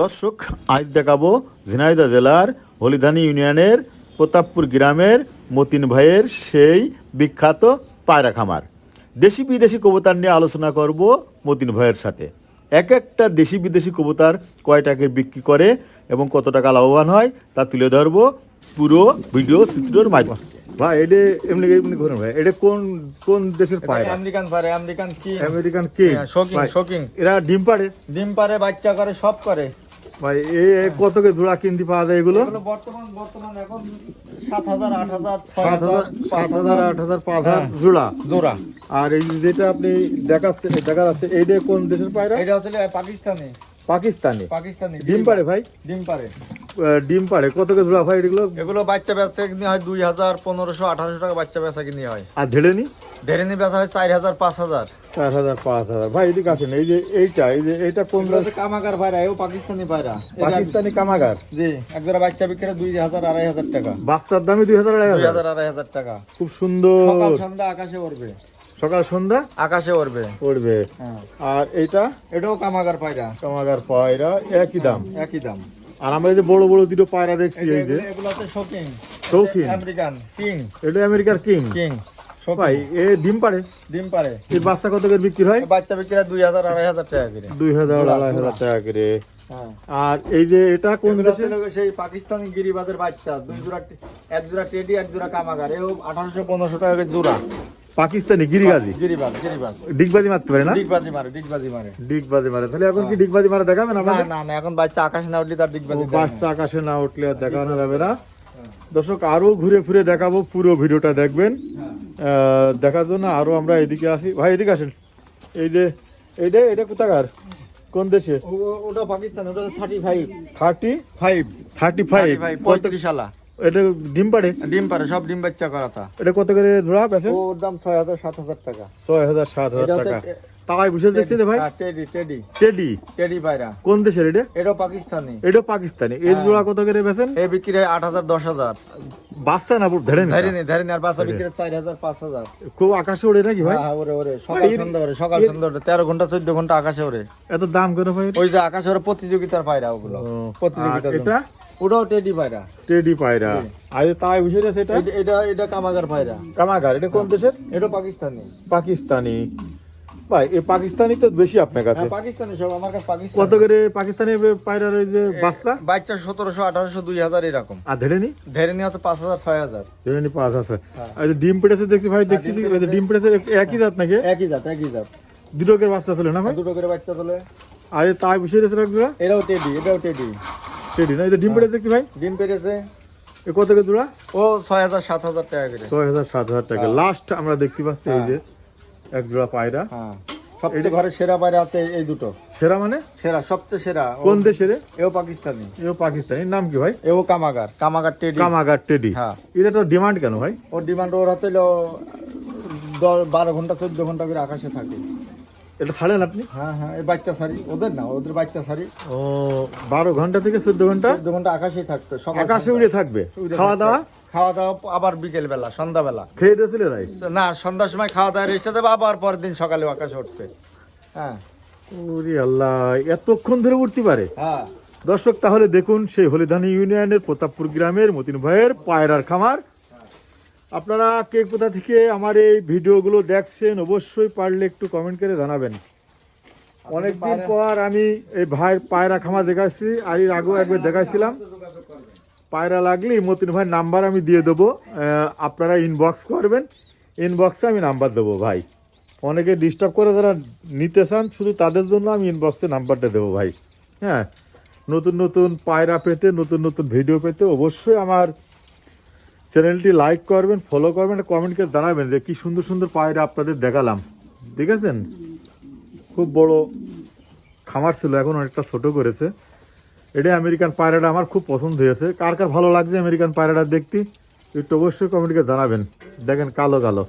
দর্শক, আজ দেখাবো ঝিনাইদা জেলার হলিধানি ইউনিয়নের প্রতাপপুর গ্রামের মতিন ভাইয়ের সেই বিখ্যাত পায়রা খামার। দেশি বিদেশি কবুতর নিয়ে আলোচনা করব মতিন ভাইয়ের সাথে। এক একটা দেশি বিদেশি কবুতর কয় টাকায় বিক্রি করে এবং কত টাকা লাভবান হয় তা তুলে ধরবো পুরো ভিডিও চিত্রের মাধ্যমে। ভাই এটা এমনি এমনি ভাই। এটা কোন কোন দেশের পায়রা? আমেরিকান পারে আমেরিকান কি। American king? হ্যাঁ, এরা ডিম পাড়ে? ডিম পারে বাচ্চা করে সব করে। ভাই এ কত করে জোড়া কিনতে পাওয়া যায় এগুলো? এগুলো বর্তমান বর্তমান এখন সাত হাজার আট হাজার ছয় সাত হাজার হাজার পাঁচ সাত হাজার হাজার। আট হাজার পাঁচ হাজার হ্যাঁ। জোড়া। জোড়া। আর এই যেটা আপনি দেখাচ্ছেন দেখা যাচ্ছে এইটা কোন দেশের পায়রা? এটা হচ্ছে পাকিস্তানি। পাকিস্তানি। পাকিস্তানি। ডিম পাড়ে ভাই? ডিম পারে ডিম পাড়ে। কত করে জোড়া ভাই এগুলো? এগুলো বাচ্চা বেচা কিনে হয় দুই হাজার পনেরোশো আঠারোশো টাকা বাচ্চা বেচা কিনে হয়। আর ধেড়ে নি ধেরেনি বেচা হয় চার হাজার পাঁচ হাজার। চার হাজার পাঁচ হাজার। ভাই এদিকে আসেন এই যে এইটা এই যে এইটা কোন হচ্ছে পায়রা এও পাকিস্তানি পায়রা পাকিস্তানি কামাগার? জি একজোড়া বাচ্চা বিক্রি দুই হাজার আড়াই হাজার টাকা। বাচ্চার দামে দুই হাজার আড়াই হাজার? আড়াই হাজার টাকা। খুব সুন্দর। সকাল সন্ধ্যা আকাশে উড়বে। সকাল সন্ধ্যা? আকাশে উড়বে। পড়বে হ্যাঁ। আর এইটা? এটাও কামাগার পায়রা। কামাগার পায়রা একই দাম। একই দাম। আর আমরা এই যে বড় বড় দুটো পায়রা দেখছি এই যে এগুলো- এগুলো হচ্ছে শৌখিন। শৌখিন? American king. এটা আমেরিকার কিং? কিং ভাই এ ডিম পাড়ে? ডিম পারে এই বাচ্চা কত করে বিক্রি হয়? বাচ্চা বিক্রি হয় দুই হাজার আড়াই হাজার টাকা করে। দুই হাজার আড়াই হাজার টাকা করে। হ্যাঁ। আর এই যে এটা কোন দেশে? সেই পাকিস্তানি গিরিবাজের বাচ্চা। দুই জোড়া এক জোড়া টেডি এক জোড়া কামাগার। এও আঠারোশো পনেরোশো টাকা করে জোড়া। পাকিস্তানি গিরিবাজি? গিরিবাজ গিরিবাজ। ডিগবাজি মারতে পারে না? ডিগবাজি মারে ডিগবাজি মারে। ডিগবাজি মারে। তাহলে এখন কি ডিগবাজি মারা দেখাবেন না না না এখন বাচ্চা আকাশে না উঠলে তার ডিগবাজি বাচ্চা আকাশে না উঠলে আর দেখানো যাবে না। দর্শক আরও ঘুরে ফিরে দেখাবো পুরো ভিডিওটা দেখবেন। হ্যাঁ। দেখার জন্য আরও আমরা এদিকে আসি। ভাই এদিকে আসেন। এই যে এইটা এটা কোথাকার? কোন দেশে? ওটা পাকিস্তান ওটা thirty five thirty five thirty five পঁয়ত্রিশ সালা এটা ডিম পাড়ে? ডিম পারে সব ডিম বাচ্চা করাতা এটা কত করে জোড়া পেছেন ওর দাম ছয় হাজার সাত হাজার টাকা। ছয় হাজার সাত হাজার টাকা। বুঝে দেখছি ভাই? হ্যাঁ, টেডি টেডি। টেডি? টেডি পায়রা। কোন দেশের এটা? এটাও পাকিস্তানি। এটা পাকিস্তানি। এর হ্যাঁ। জোড়া কত করে বেছেন এ বিক্রি হয় আট হাজার দশ হাজার। বাচ্চা না ধরে ধরে নি ধরে নি আর বাচ্চা বিক্রি চার হাজার পাঁচ হাজার। খুব আকাশে ওড়ে নাকি ভাই? হ্যাঁ হ্যাঁ, ওরে ওরে সকাল সন্ধ্যা ওরে সকাল সন্ধ্যা ওরে তেরো ঘণ্টা চোদ্দ ঘণ্টা আকাশে ওরে এত দাম কেন ভাই ওই যে আকাশে ওরে প্রতিযোগিতার পায়রা ওগুলো। ও, প্রতিযোগিতার এটা? ওটাও টেডি পায়রা। টেডি পায়রা। আর তাই বুঝে এটা এটা- কামাগার পায়রা। কামাগার এটা কোন দেশের? এটা পাকিস্তানি। পাকিস্তানি। ভাই এই পাকিস্তানি তো বেশি আপনার কাছে। হ্যাঁ পাকিস্তানি সব আমার কাছে পাকিস্তানি। কত করে পাকিস্তানি পায়রার যে বাচ্চা? বাচ্চা সতেরোশো আঠারোশো দুই হাজার এরকম। আর ধরে নি? ধরে নিয়ে হচ্ছে পাঁচ হাজার ছয় হাজার। ধরে নি পাঁচ আছে হ্যাঁ। আর ডিম পেটেছে দেখছি ভাই দেখছি ডিম পেটেছে। একই জাত নাকি? একই জাত একই জাত। দুটো করে বাচ্চা ছিল না ভাই? দুটো করে বাচ্চা তোলে। আর তাই গেছে রাখবে এটাও টেডি এটাও টেডি। টেডি না? এই ডিম পেটেছে দেখছি ভাই। ডিম পেরেছে এ কত করে জোড়া? ও ছয় হাজার সাত হাজার টাকা করে। ছয় হাজার সাত হাজার টাকা। হ্যাঁ। লাস্ট আমরা দেখতে পাচ্ছি এই যে এক জোড়া পায়রা। হ্যাঁ। সবচেয়ে ঘরে সেরা পায়রা আছে এই- দুটো। সেরা মানে? সেরা সবচেয়ে সেরা। কোন দেশের? এও পাকিস্তানি। এও পাকিস্তানি। নাম কি ভাই? এও কামাগার। কামাগার টেডি। কামাগার টেডি। হ্যাঁ। এটা তো ডিমান্ড কেন ভাই? ওর ডিমান্ড ওর হাতে দশ বারো ঘণ্টা চোদ্দ ঘণ্টা করে আকাশে থাকে। এটা ছাড়েন আপনি? হ্যাঁ হ্যাঁ এই বাচ্চা সারি ওদের না ওদের বাচ্চা সারি ও বারো ঘণ্টা থেকে চোদ্দ ঘণ্টা? চোদ্দ ঘণ্টা আকাশেই থাকতো সকাল আকাশে উড়ে থাকবে? খাওয়া দাওয়া? খাওয়া দাওয়া আবার বিকেল বেলা সন্ধ্যা বেলা খেয়ে দিয়ে চলে যায়? না সন্ধ্যার সময় খাওয়া দাওয়া রেস্টে দেবো আবার পরের দিন সকালে আকাশে উঠবে। হ্যাঁ। ওরে আল্লাহ এতক্ষণ ধরে উঠতে পারে? হ্যাঁ। দর্শক তাহলে দেখুন সেই হলিধানি ইউনিয়নের প্রতাপপুর গ্রামের মতিন ভাইয়ের পায়রার খামার। আপনারা কে কোথা থেকে আমার এই ভিডিওগুলো দেখছেন অবশ্যই পারলে একটু কমেন্ট করে জানাবেন। অনেকদিন পর আমি এই ভাইয়ের পায়রা খামার দেখাচ্ছি আর এর আগেও একবার দেখাচ্ছিলাম পায়রা লাগলে মতিন ভাইয়ের নাম্বার আমি দিয়ে দেবো আপনারা ইনবক্স করবেন। ইনবক্সে আমি নাম্বার দেবো ভাই। অনেকে ডিস্টার্ব করে যারা নিতে চান শুধু তাদের জন্য আমি ইনবক্সে নাম্বারটা দেবো ভাই। হ্যাঁ নতুন নতুন পায়রা পেতে নতুন নতুন ভিডিও পেতে অবশ্যই আমার চ্যানেলটি লাইক করবেন ফলো করবেন কমেন্ট করে জানাবেন যে কী সুন্দর সুন্দর পায়রা আপনাদের দেখালাম। ঠিক দেখেছেন খুব বড় খামার ছিল, এখন অনেকটা ছোট করেছে। এটাই আমেরিকান পায়রাটা আমার খুব পছন্দ হয়েছে। কার কার ভালো লাগছে আমেরিকান পায়রাটা দেখতে, একটু অবশ্যই কমেন্টকে জানাবেন। দেখেন কালো কালো।